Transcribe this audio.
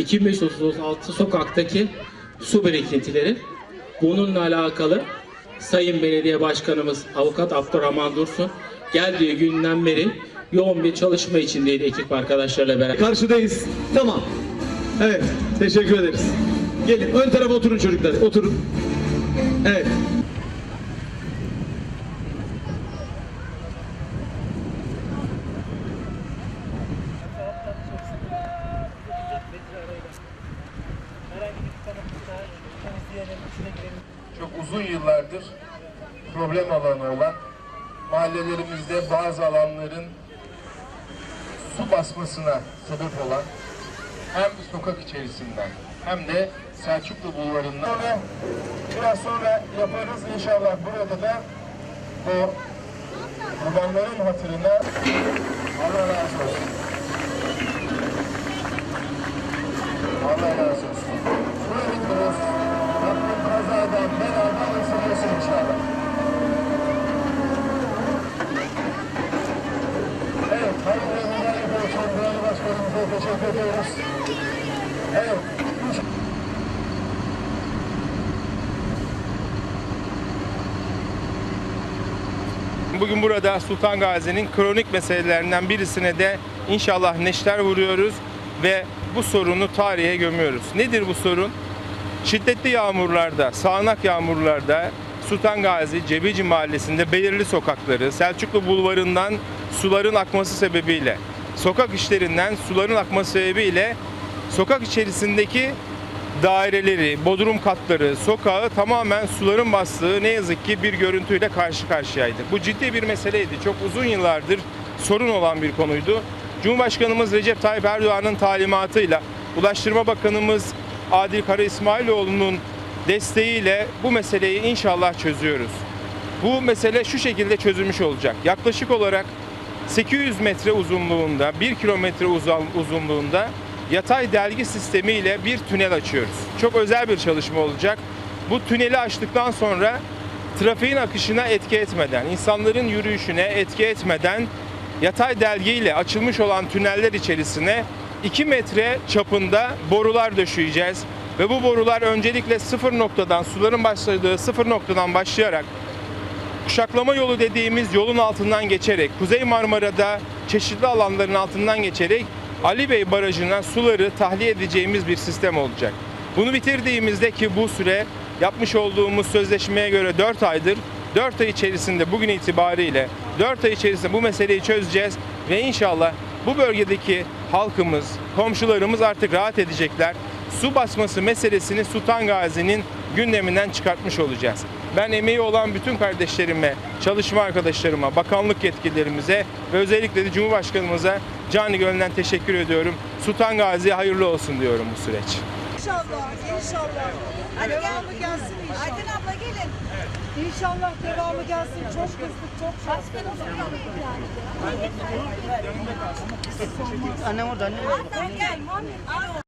2536 sokaktaki su birikintileri. Bununla alakalı Sayın Belediye Başkanımız Avukat Abdurrahman Dursun geldiği günden beri yoğun bir çalışma içindeydi ekip arkadaşlarıyla beraber. Karşıdayız. Tamam. Evet. Teşekkür ederiz. Gelin ön tarafa oturun çocuklar. Oturun. Evet. Çok uzun yıllardır problem alanı olan mahallelerimizde bazı alanların su basmasına sebep olan hem sokak içerisinden hem de Selçuklu bulvarından sonra biraz sonra yaparız inşallah burada da bu kurbanların hatırına Allah razı olsun. Allah razı olsun. Buraya gidiyoruz. Rabbim kazadan, beladan ısınıyorsun inşallah. Evet, hayırlı mübarek olsun. Değerli başkanımıza teşekkür ediyoruz. Evet. Bugün burada Sultan Gazi'nin kronik meselelerinden birisine de inşallah neşter vuruyoruz ve bu sorunu tarihe gömüyoruz. Nedir bu sorun? Şiddetli yağmurlarda, sağanak yağmurlarda Sultan Gazi, Cebeci Mahallesi'nde belirli sokakları, Selçuklu Bulvarı'ndan suların akması sebebiyle, sokak işlerinden suların akması sebebiyle sokak içerisindeki daireleri, bodrum katları, sokağı tamamen suların bastığı ne yazık ki bir görüntüyle karşı karşıyaydık. Bu ciddi bir meseleydi. Çok uzun yıllardır sorun olan bir konuydu. Cumhurbaşkanımız Recep Tayyip Erdoğan'ın talimatıyla Ulaştırma Bakanımız Adil Kara İsmailoğlu'nun desteğiyle bu meseleyi inşallah çözüyoruz. Bu mesele şu şekilde çözülmüş olacak. Yaklaşık olarak 800 metre uzunluğunda, 1 kilometre uzun- uzunluğunda yatay delgi sistemiyle bir tünel açıyoruz. Çok özel bir çalışma olacak. Bu tüneli açtıktan sonra trafiğin akışına etki etmeden, insanların yürüyüşüne etki etmeden yatay delgiyle açılmış olan tüneller içerisine 2 metre çapında borular döşeyeceğiz. Ve bu borular öncelikle sıfır noktadan, suların başladığı sıfır noktadan başlayarak kuşaklama yolu dediğimiz yolun altından geçerek Kuzey Marmara'da çeşitli alanların altından geçerek Ali Bey Barajı'na suları tahliye edeceğimiz bir sistem olacak. Bunu bitirdiğimizde ki bu süre yapmış olduğumuz sözleşmeye göre 4 aydır 4 ay içerisinde bugün itibariyle 4 ay içerisinde bu meseleyi çözeceğiz ve inşallah bu bölgedeki halkımız, komşularımız artık rahat edecekler. Su basması meselesini Sultan Gazi'nin gündeminden çıkartmış olacağız. Ben emeği olan bütün kardeşlerime, çalışma arkadaşlarıma, bakanlık yetkililerimize ve özellikle de Cumhurbaşkanımıza canı gönülden teşekkür ediyorum. Sultan Gazi'ye hayırlı olsun diyorum bu süreç. İnşallah, inşallah. Hadi devamı gel. gelsin inşallah. Aydın abla gelin. İnşallah devamı gelsin. Çok kızdık, çok yani. Annem orada, annem orada. Gel.